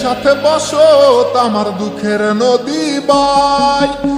সাথে বসত আমার দুঃখের নদী বাই।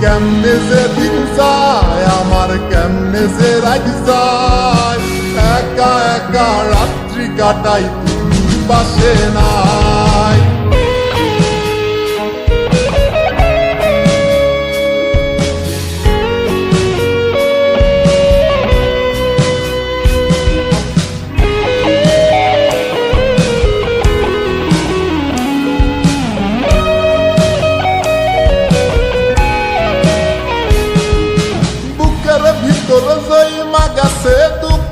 কেমনে যে যায় আমার কেমনে যে একা একা রাত্রি কাটাই পাশে নাই।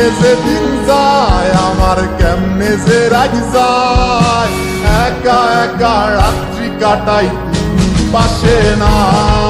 কেমনে দিন যায় আমার কেমনে যে রাগ যায়। একা একা রাত্রি কাটাই পাশে নাই।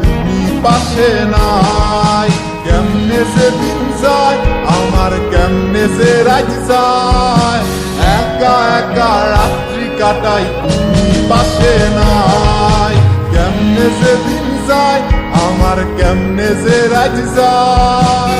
পাশে নাই। কেমনে সে দিন যায়, আমার কেমনে সে রাজ একা একা রাত্রি কাটাই, তুমি পাশে নাই। কেমনে সে দিন যায়, আমার কেমনে সে রাজ যায়।